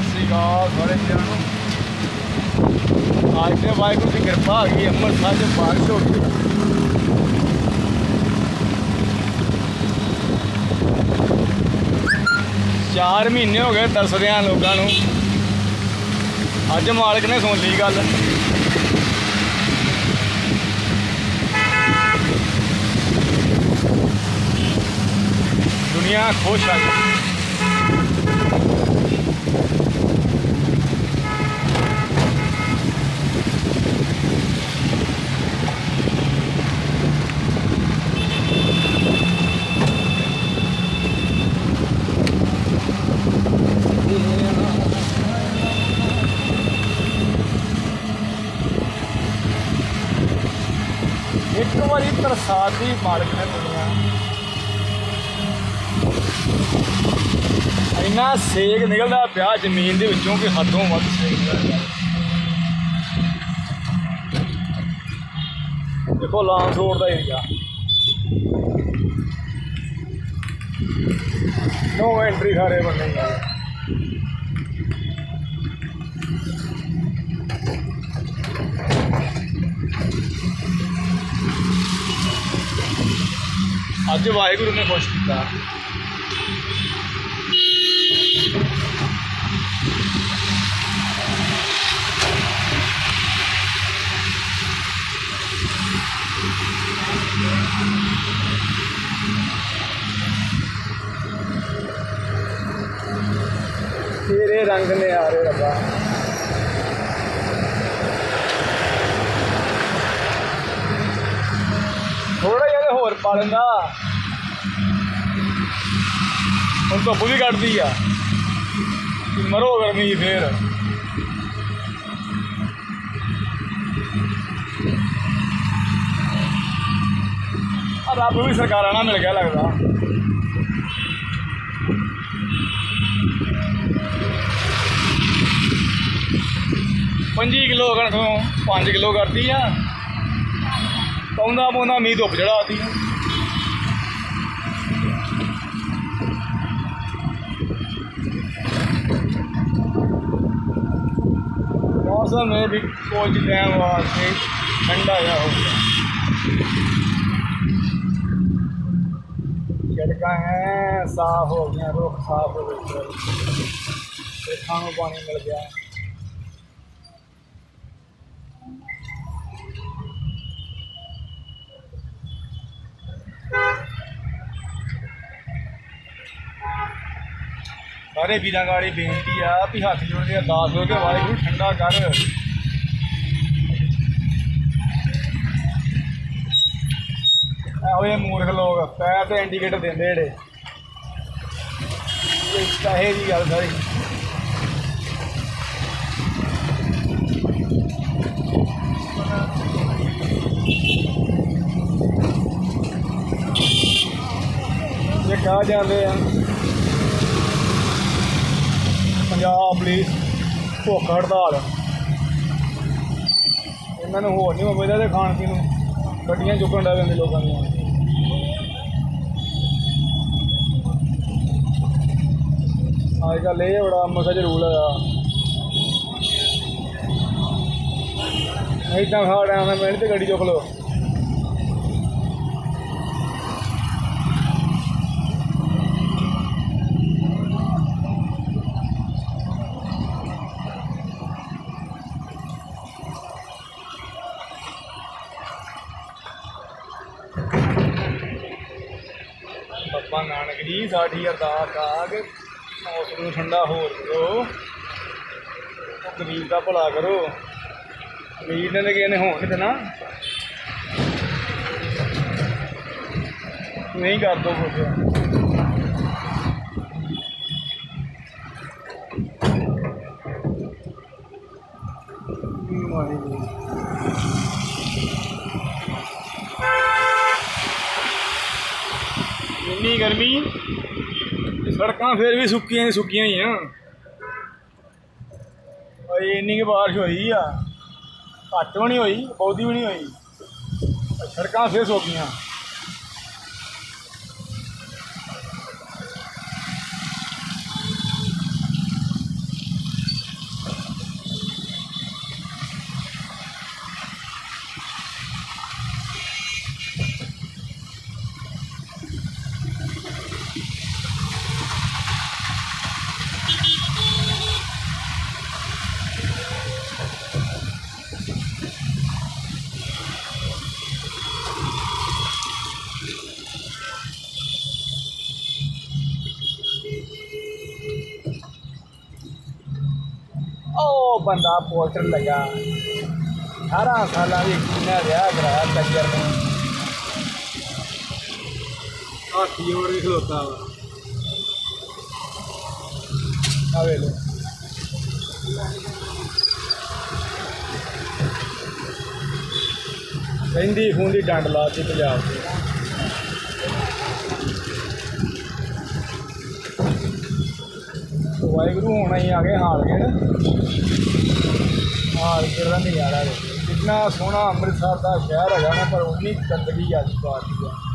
ਸਤਿ ਸ੍ਰੀ ਅਕਾਲ ਸਾਰੇ ਵੀਰਾਂ ਨੂੰ। ਅੱਜ ਦੇ ਵਾਹਿਗੁਰੂ ਦੀ ਕਿਰਪਾ ਆ ਗਈ, ਅੰਮ੍ਰਿਤਸਰ ਚ ਬਾਰਿਸ਼ ਹੋ ਗਈ। ਚਾਰ ਮਹੀਨੇ ਹੋ ਗਏ ਤਰਸਦਿਆਂ ਲੋਕਾਂ ਨੂੰ। ਅੱਜ ਮਾਲਕ ਨੇ ਸੁਣ ਲਈ ਗੱਲ। ਦੁਨੀਆ ਖੁਸ਼ ਆ। ਗਈ ਇੱਕ ਵਾਰੀ ਤਰਸਾਦੀ ਮਾਲਕ ਨੇ ਦੁਨੀਆ ਇੰਨਾ ਸੇਕ ਨਿਕਲਦਾ ਪਿਆ ਜ਼ਮੀਨ ਦੇ ਵਿੱਚੋਂ ਕਿ ਹੱਦੋਂ ਵੱਧ ਸੇਕ ਨਿਕਲਦਾ ਦੇਖੋ, ਲਾਂਸ ਰੋਡ ਦਾ ਏਰੀਆ ਨੋ ਐਂਟਰੀ ਸਾਰੇ ਬੰਦੇ ਅੱਜ ਵਾਹਿਗੁਰੂ ਨੇ ਖੁਸ਼ ਕੀਤਾ। ਤੇਰੇ ਰੰਗ ਨੇ ਆ ਰਹੇ ਰੱਬਾ। ਪਾ ਲੈਂਦਾ ਹੁਣ ਧੁੱਪ ਵੀ ਕੱਢਦੀ ਆ। ਕਿ ਮਰੋ ਗਰਮੀ ਫੇਰ। ਆ ਰੱਬ ਵੀ ਸਰਕਾਰਾਂ ਨਾਲ ਮਿਲ ਗਿਆ ਲੱਗਦਾ। ਪੰਜੀ ਕਿਲੋ ਕਣਕ ਨੂੰ 5 ਕਿਲੋ ਕਰਦੀ ਆ। ਪੌਂਦਾ ਪੌਂਦਾ ਮੀਂਹ ਧੁੱਪ ਚੜਾਤੀ मौसम में भी कुछ टाइम वास्ते ठंडा जा हो गया सड़क हैं साफ हो गई रुख साफ हो गए खेतों में पानी मिल गया ਸਾਰੇ ਵੀਰਾਂ ਗਾੜੀ ਬੇਨਤੀ ਆ ਵੀ ਹੱਥ ਜੋੜ ਕੇ ਅਰਦਾਸ ਹੋ ਕੇ ਵਾਹਿਗੁਰੂ ਠੰਡਾ ਕਰ। ਇਹੋ ਜਿਹੇ ਮੂਰਖ ਲੋਕ ਪੈਰ ਤੇ ਇੰਡੀਕੇਟਰ ਦਿੰਦੇ ਜਿਹੜੇ। ਇਹ ਕਹੇ ਦੀ ਗੱਲ ਸਾਰੀ। ਇਹ ਕਾ ਜਾਂਦੇ ਆ ਪੰਜਾਬ ਪੁਲਿਸ ਭੁੱਖ ਹੜਤਾਲ। ਇਹਨਾਂ ਨੂੰ ਹੋਰ ਨਹੀਂ ਹੋਵੇਗਾ ਤੇ ਖਾਣ ਪੀਣ ਨੂੰ। ਗੱਡੀਆਂ ਚੁੱਕਣ ਡਾ ਜਾਂਦੇ ਲੋਕਾਂ ਦੀਆਂ। ਅੱਜ ਕੱਲ੍ਹ ਇਹ ਬੜਾ ਮਸਾ ਜਰੂਰ ਹੈਗਾ ਨਹੀਂ ਖਾ ਟਾਈਮ ਮੈਂ ਮਿਹਨਤ ਤੇ ਗੱਡੀ ਚੁੱਕ ਲਓ। ਬਾਬਾ ਨਾਨਕ ਜੀ, ਸਾਡੀ ਅਰਦਾਸ ਆ ਕਿ ਮੌਸਮ ਨੂੰ ਠੰਡਾ ਹੋਰ ਕਰੋ। ਗਰੀਬ ਦਾ ਭਲਾ ਕਰੋ। ਗਰੀਬ ਨੇ ਤਾਂ ਕਿਸੇ ਨੇ ਹੋਣ ਦੇਣਾ ਨਹੀਂ ਕਰ ਦੋ ਕੁਝ ਵਾਹਿਗੁਰੂ ਇੰਨੀ ਗਰਮੀ। ਤੇ ਸੜਕਾਂ ਫੇਰ ਵੀ ਸੁੱਕੀਆਂ ਹੀ ਸੁੱਕੀਆਂ ਹੀ ਆ। ਓਏ ਇੰਨੀ ਕਿ ਬਾਰਿਸ਼ ਹੋਈ ਆ। ਘੱਟ ਵੀ ਨਹੀਂ ਹੋਈ, ਬਹੁਤੀ ਵੀ ਨਹੀਂ ਹੋਈ। ਸੜਕਾਂ ਫੇਰ ਸੁੱਕੀਆਂ ਉਹ ਬੰਦਾ ਪੋਸਟਰ ਲਗਾ। 18 ਸਾਲਾਂ ਦੀ ਕਿੰਨਾ ਵਿਆਹ ਕਰਾਇਆ ਕੰਜਰ ਨੇ। ਹਾਥੀ ਹੋਰ ਵੀ ਖਲੋਤਾ ਵਾ। ਆ ਵੇ ਲੋ ਰਹਿੰਦੀ ਖੂੰਦੀ ਡੰਡ ਲਾਤੀ ਪੰਜਾਬ ਦੀ ਵਾਹਿਗੁਰੂ, ਹੋਣਾ ਹੀ ਆ ਗਏ ਹਾਲ ਗਏ ਨਾ ਹਾਲ ਦਾ ਨਜ਼ਾਰਾ ਦੇਖੋ। ਕਿੰਨਾ ਸੋਹਣਾ ਅੰਮ੍ਰਿਤਸਰ ਦਾ ਸ਼ਹਿਰ ਹੈਗਾ ਨਾ, ਪਰ ਉਨੀ ਗੰਦਗੀ ਅੱਜ ਬਾਤ ਦੀ ਆ।